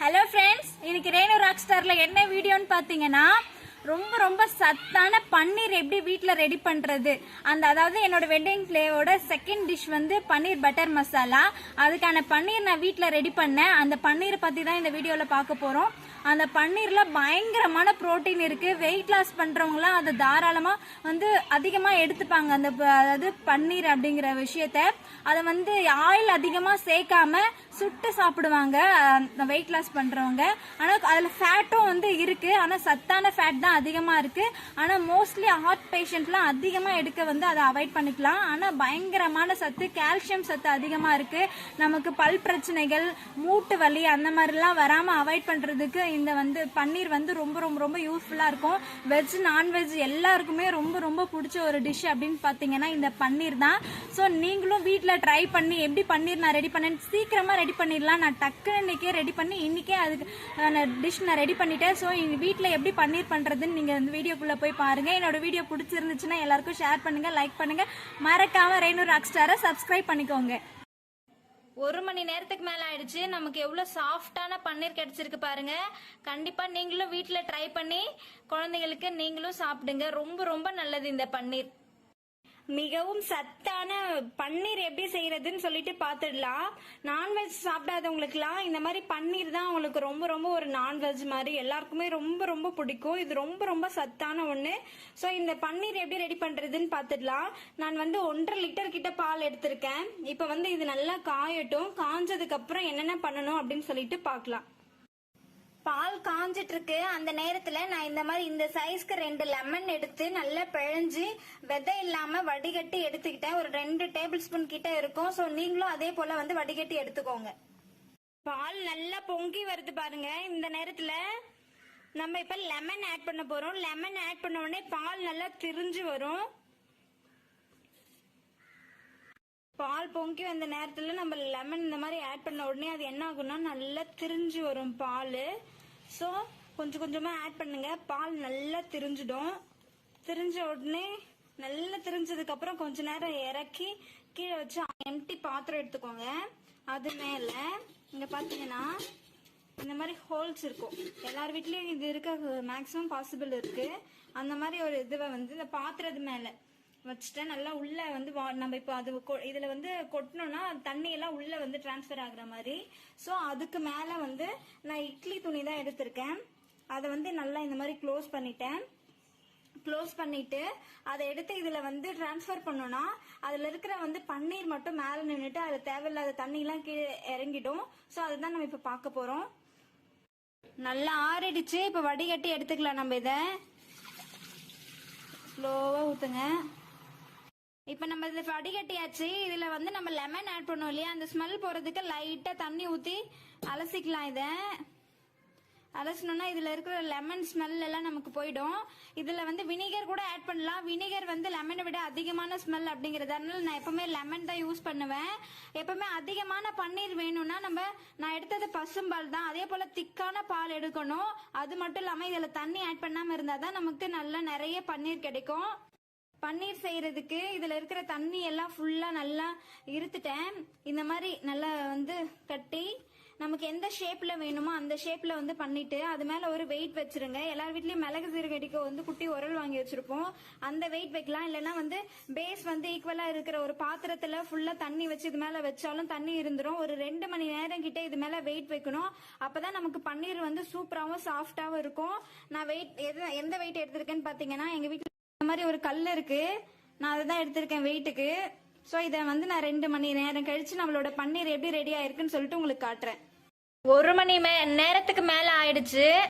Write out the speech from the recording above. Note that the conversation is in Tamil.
ஹலோ ஃப்ரெண்ட்ஸ் இன்னைக்கு ரேணு ராக் ஸ்டாரில் என்ன வீடியோன்னு பார்த்தீங்கன்னா ரொம்ப ரொம்ப சத்தான பன்னீர் எப்படி வீட்டில் ரெடி பண்ணுறது அந்த அதாவது என்னோட வெட்டிங் பிளேவோட செகண்ட் டிஷ் வந்து பன்னீர் பட்டர் மசாலா அதுக்கான பன்னீர் நான் வீட்டில் ரெடி பண்ணேன். அந்த பன்னீரை பற்றி தான் இந்த வீடியோவில் பார்க்க போகிறோம் அந்த பன்னீரில் பயங்கரமான புரோட்டீன் இருக்குது வெயிட் லாஸ் பண்ணுறவங்களாம் அதை தாராளமாக வந்து அதிகமாக எடுத்துப்பாங்க. அந்த அதாவது பன்னீர் அப்படிங்கிற விஷயத்த. அதை வந்து ஆயில் அதிகமாக சேர்க்காம சுட்டு சாப்பிடுவாங்க. வெயிட் லாஸ் பண்ணுறவங்க ஆனால் அதில் ஃபேட்டும் வந்து இருக்குது ஆனால் சத்தான ஃபேட் தான் அதிகமாக இருக்குது ஆனால் மோஸ்ட்லி ஹார்ட் பேஷண்ட்லாம் அதிகமாக எடுக்க வந்து அதை அவாய்ட் பண்ணிக்கலாம். ஆனால் பயங்கரமான சத்து கால்சியம் சத்து அதிகமாக இருக்குது நமக்கு பல் பிரச்சனைகள் மூட்டு வலி அந்த மாதிரிலாம் வராமல் அவாய்ட் பண்ணுறதுக்கு இந்த வந்து பன்னீர் வந்து ரொம்ப ரொம்ப ரொம்ப யூஸ்ஃபுல்லாக இருக்கும். வெஜ் நான்வெஜ் எல்லாருக்குமே ரொம்ப ரொம்ப பிடிச்ச ஒரு டிஷ் அப்படின்னு பார்த்தீங்கன்னா இந்த பன்னீர் தான். ஸோ நீங்களும் வீட்டில் ட்ரை பண்ணி எப்படி பன்னீர் நான் ரெடி பண்ணேன் சீக்கிரமாக ரெடி பண்ணிடலாம். நான் டக்குன்னு இன்றைக்கே ரெடி பண்ணி இன்னைக்கே அதுக்கு டிஷ் நான் ரெடி பண்ணிட்டேன். ஸோ எங்கள் வீட்டில் எப்படி பன்னீர் பண்ணுறதுன்னு நீங்கள் இந்த வீடியோக்குள்ளே போய் பாருங்கள் என்னோட வீடியோ பிடிச்சிருந்துச்சுன்னா எல்லாருக்கும் ஷேர் பண்ணுங்கள் லைக் பண்ணுங்கள் மறக்காமல் ரெய்னூர் ராக் ஸ்டாரை சப்ஸ்கிரைப் பண்ணிக்கோங்க. ஒரு மணி நேரத்துக்கு மேல ஆயிடுச்சு. நமக்கு எவ்வளவு சாஃப்டான பன்னீர் கிடைச்சிருக்கு பாருங்க. கண்டிப்பா நீங்களும் வீட்டுல ட்ரை பண்ணி குழந்தைங்களுக்கு நீங்களும் சாப்பிடுங்க. ரொம்ப ரொம்ப நல்லது இந்த பன்னீர். மிகவும் சத்தான பன்னீர் எப்படி செய்யறதுன்னு சொல்லிட்டு பார்த்துடலாம் நான்வெஜ் சாப்பிடாதவங்களுக்குலாம் இந்த மாதிரி பன்னீர் தான் அவங்களுக்கு ரொம்ப ரொம்ப ஒரு நான்வெஜ் மாதிரி. எல்லாருக்குமே ரொம்ப ரொம்ப பிடிக்கும். இது ரொம்ப ரொம்ப சத்தான ஒன்று ஸோ இந்த பன்னீர் எப்படி ரெடி பண்ணுறதுன்னு பார்த்துடலாம் நான் வந்து ஒன்றரை லிட்டர் கிட்ட பால் எடுத்திருக்கேன். இப்போ வந்து இது நல்லா காயட்டும். காஞ்சதுக்கு அப்புறம் என்னென்ன பண்ணணும் அப்படின்னு சொல்லிட்டு பார்க்கலாம் பால் காஞ்சிட்டு இருக்கு அந்த நேரத்துல நான் இந்த மாதிரி இந்த சைஸ்க்கு ரெண்டு லெமன் எடுத்து நல்லா பிழைஞ்சு விதை இல்லாம வடிகட்டி எடுத்துக்கிட்டேன். ஒரு ரெண்டு டேபிள் ஸ்பூன் கிட்ட இருக்கும். சோ நீங்களும் அதே போல வந்து வடிகட்டி எடுத்துக்கோங்க. பால் நல்லா பொங்கி வருது பாருங்க. இந்த நேரத்துல நம்ம இப்ப லெமன் ஆட் பண்ண போறோம். லெமன் ஆட் பண்ண உடனே பால் நல்லா திரிஞ்சு வரும். பால் பொங்கி வந்த நேரத்துல நம்ம லெமன் இந்த மாதிரி ஆட் பண்ண உடனே அது என்ன ஆகும்னா நல்லா திரிஞ்சு வரும் பால். ஸோ கொஞ்சம் கொஞ்சமா ஆட் பண்ணுங்க. பால் நல்லா திரிஞ்சிடும். திரிஞ்ச உடனே நல்லா திரிஞ்சதுக்கு அப்புறம் கொஞ்ச நேரம் இறக்கி கீழே வச்சு எம்டி பாத்திரம் எடுத்துக்கோங்க. அது மேல இங்க பாத்தீங்கன்னா இந்த மாதிரி ஹோல்ஸ் இருக்கும். எல்லார் வீட்லயும் இது இருக்க? மேக்ஸிமம் பாசிபிள் இருக்கு. அந்த மாதிரி ஒரு இதுவை வந்து இந்த பாத்திரத்து மேல வச்சுட்டு நல்லா உள்ள வந்து வா- நம்ம இப்போ அது கொ- இதுல வந்து கொட்டணும்னா தண்ணி எல்லாம் உள்ள வந்து டிரான்ஸ்ஃபர் ஆகுற மாதிரி. ஸோ அதுக்கு மேல வந்து நான் இட்லி துணி தான் எடுத்திருக்கேன். அதை வந்து நல்லா இந்த மாதிரி க்ளோஸ் பண்ணிட்டேன். க்ளோஸ் பண்ணிட்டு அதை எடுத்து இதுல வந்து ட்ரான்ஸ்ஃபர் பண்ணோம்னா அதுல இருக்கிற வந்து பன்னீர் மட்டும் மேல நின்றுட்டு அதுல தேவையில்லாத தண்ணி எல்லாம் கீழே இறங்கிடும். ஸோ அதுதான் நம்ம இப்ப பார்க்க போறோம். நல்லா ஆறிடுச்சு. இப்ப வடிகட்டி எடுத்துக்கலாம் நம்ம இதை. ஸ்லோவா ஊத்துங்க. இப்ப நம்ம இது வடிகட்டியாச்சு. இதுல வந்து நம்ம லெமன் ஆட் பண்ணோம் இல்லையா? அந்த ஸ்மெல் போறதுக்கு லைட்டா தண்ணி ஊத்தி அலசிக்கலாம் இத. அலசணும்னா இதுல இருக்கிற லெமன் ஸ்மெல் எல்லாம் நமக்கு போயிடும். இதுல வந்து வினிகர் கூட ஆட் பண்ணலாம். வினிகர் வந்து லெமனை விட அதிகமான ஸ்மெல் அப்படிங்கறதுனால நான் எப்பவுமே லெமன் தான் யூஸ் பண்ணுவேன். எப்பவுமே அதிகமான பன்னீர் வேணும்னா நம்ம நான் எடுத்தது பசும்பால் தான். அதே போல திக்கான பால் எடுக்கணும். அது மட்டும் இல்லாம இதுல தண்ணி ஆட் பண்ணாம இருந்தாதான் நமக்கு நல்ல நிறைய பன்னீர் கிடைக்கும். பன்னீர் செய்யறதுக்கு இதுல இருக்கிற தண்ணி எல்லாம் ஃபுல்லா நல்லா இருத்துட்டேன். இந்த மாதிரி நல்லா வந்து கட்டி நமக்கு எந்த ஷேப்ல வேணுமோ அந்த ஷேப்ல வந்து பண்ணிட்டு அது மேல ஒரு வெயிட் வச்சிருங்க. எல்லார் வீட்லயும் மிளகு சீரகடிக்க வந்து குட்டி உரல் வாங்கி வச்சிருப்போம். அந்த வெயிட் வைக்கலாம். இல்லைன்னா வந்து பேஸ் வந்து ஈக்குவலா இருக்கிற ஒரு பாத்திரத்துல ஃபுல்லா தண்ணி வச்சு இது மேல வச்சாலும் தண்ணி இருந்துரும். ஒரு ரெண்டு மணி நேரம் கிட்ட இது மேல வெயிட் வைக்கணும். அப்பதான் நமக்கு பன்னீர் வந்து சூப்பராகவும் சாஃப்டாவும் இருக்கும். நான் வெயிட் எது எந்த வெயிட் எடுத்திருக்கேன்னு பாத்தீங்கன்னா எங்க வீட்டுல இந்த மாதிரி ஒரு கல் இருக்கு. நான் அதை தான் எடுத்திருக்கேன் வெயிட்டுக்கு ஸோ இதை வந்து நான் ரெண்டு மணி நேரம் கழிச்சு நம்மளோட பன்னீர் எப்படி ரெடி ஆயிருக்குன்னு சொல்லிட்டு உங்களுக்கு காட்டுறேன். ஒரு மணி நேரத்துக்கு மேல ஆயிடுச்சு.